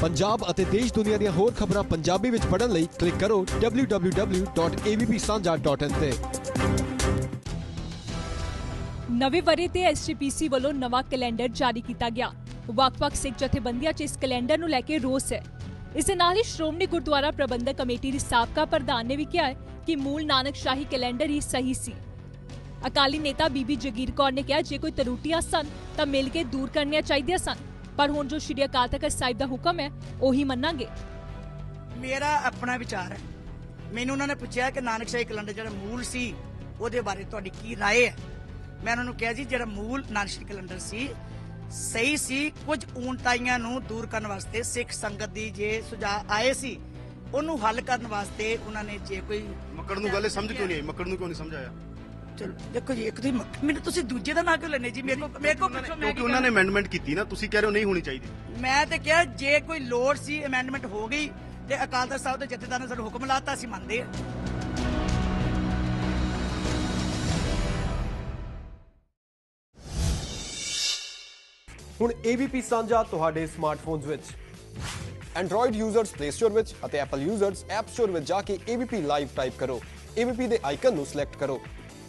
ਪੰਜਾਬ ਅਤੇ ਦੇਸ਼ ਦੁਨੀਆ ਦੀਆਂ ਹੋਰ ਖਬਰਾਂ ਪੰਜਾਬੀ ਵਿੱਚ ਪੜ੍ਹਨ ਲਈ ਕਲਿੱਕ ਕਰੋ www.avpsanja.in ਤੇ। ਨਵੇਂ ਵਰੇ ਤੇ ਐਸਜੀਪੀਸੀ ਵੱਲੋਂ ਨਵਾਂ ਕੈਲੰਡਰ ਜਾਰੀ ਕੀਤਾ ਗਿਆ। ਵੱਖ-ਵੱਖ ਸਿੱਖ ਜਥੇਬੰਦੀਆਂ 'ਚ ਇਸ ਕੈਲੰਡਰ ਨੂੰ ਲੈ ਕੇ ਰੋਸ ਹੈ। ਇਸ ਨਾਲ ਹੀ ਸ਼੍ਰੋਮਣੀ ਗੁਰਦੁਆਰਾ ਪ੍ਰਬੰਧਕ ਕਮੇਟੀ ਦੀ ਸਾਬਕਾ ਪ੍ਰਧਾਨ ਨੇ ਵੀ ਕਿਹਾ ਕਿ ਮੂਲ ਨਾਨਕ ਸ਼ਾਹੀ ਕੈਲੰਡਰ ਹੀ ਸਹੀ ਸੀ। ਅਕਾਲੀ ਨੇਤਾ ਬੀਬੀ ਜਗੀਰ ਕੌਰ ਨੇ ਕਿਹਾ, ਜੇ ਕੋਈ ਤਰੁੱਟੀਆਂ ਸਨ ਤਾਂ ਮਿਲ ਕੇ ਦੂਰ ਕਰਨੀਆਂ ਚਾਹੀਦੀਆਂ ਸਨ। ਪਰ ਹੁਣ ਜੋ ਸ਼੍ਰੀ ਅਕਾਲ ਤਖਤ ਸਾਹਿਬ ਦਾ ਹੁਕਮ ਹੈ ਉਹੀ ਮੰਨਾਂਗੇ ਮੇਰਾ ਆਪਣਾ ਵਿਚਾਰ ਹੈ ਮੈਨੂੰ ਉਹਨਾਂ ਨੇ ਪੁੱਛਿਆ ਕਿ ਨਾਨਕ ਸ਼ਾਹੀ ਕੈਲੰਡਰ ਜਿਹੜਾ ਮੂਲ ਸੀ ਉਹਦੇ ਬਾਰੇ ਤੁਹਾਡੀ ਕੀ رائے ਹੈ ਮੈਂ ਉਹਨਾਂ ਨੂੰ ਕਿਹਾ ਜੀ ਜਿਹੜਾ ਮੂਲ ਨਾਨਕ ਸ਼ਾਹੀ ਕੈਲੰਡਰ ਸੀ ਸਹੀ ਸੀ ਕੁਝ ਊਣਤਾਈਆਂ ਨੂੰ ਦੂਰ ਕਰਨ ਵਾਸਤੇ ਸਿੱਖ ਸੰਗਤ ਦੀ ਜੇ ਸੁਝਾਅ ਆਏ ਸੀ ਉਹਨੂੰ ਹੱਲ ਕਰਨ ਵਾਸਤੇ ਉਹਨਾਂ ਨੇ ਜੇ ਕੋਈ ਮੱਕੜ ਨੂੰ ਗੱਲ ਇਹ ਸਮਝ ਕਿਉਂ ਨਹੀਂ ਆਈ ਮੱਕੜ ਨੂੰ ਕਿਉਂ ਨਹੀਂ ਸਮਝ ਆਇਆ ਚਲੋ ਦੇਖੋ ਜੀ ਇੱਕ ਤੁਸੀਂ ਮ- ਮੈਨੂੰ ਤੁਸੀਂ ਦੂਜੇ ਦਾ ਨਾਂ ਕਿਉਂ ਲੈਨੇ ਜੀ? ਮੇਰੇ ਕੋ ਮੇਰੇ ਕੋ ਪੁੱਛੋ ਮੈਂ ਕਿਉਂਕਿ ਕੀ ਉਹਨਾਂ ਨੇ ਅਮੈਂਡਮੈਂਟ ਕੀਤੀ ਨਾ ਤੁਸੀਂ ਕਹਿ ਰਹੇ ਹੋ ਨਹੀਂ ਹੋਣੀ ਚਾਹੀਦੀ। ਮੈਂ ਤੇ ਕਿਹਾ ਜੇ ਕੋਈ ਲੋੜ ਸੀ ਅਮੈਂਡਮੈਂਟ ਹੋ ਗਈ ਤੇ ਅਕਾਲ ਤਖਤ ਸਾਹਿਬ ਦੇ ਜਥੇਦਾਰ ਨੇ ਸਾਨੂੰ ਹੁਕਮ ਲਾਤਾ ਅਸੀਂ ਮੰਨਦੇ ਹਾਂ। ਹੁਣ ABP ਸਾਂਝਾ ਤੁਹਾਡੇ ਸਮਾਰਟਫੋਨਸ ਵਿੱਚ। Android ਯੂਜ਼ਰਸ Play Store ਵਿੱਚ ਅਤੇ Apple ਯੂਜ਼ਰਸ App Store ਵਿੱਚ ਜਾ ਕੇ ABP ਲਾਈਵ ਟਾਈਪ ਕਰੋ। ABP ਦੇ ਆਈਕਨ ਨੂੰ ਸਿਲੈਕਟ ਕਰੋ।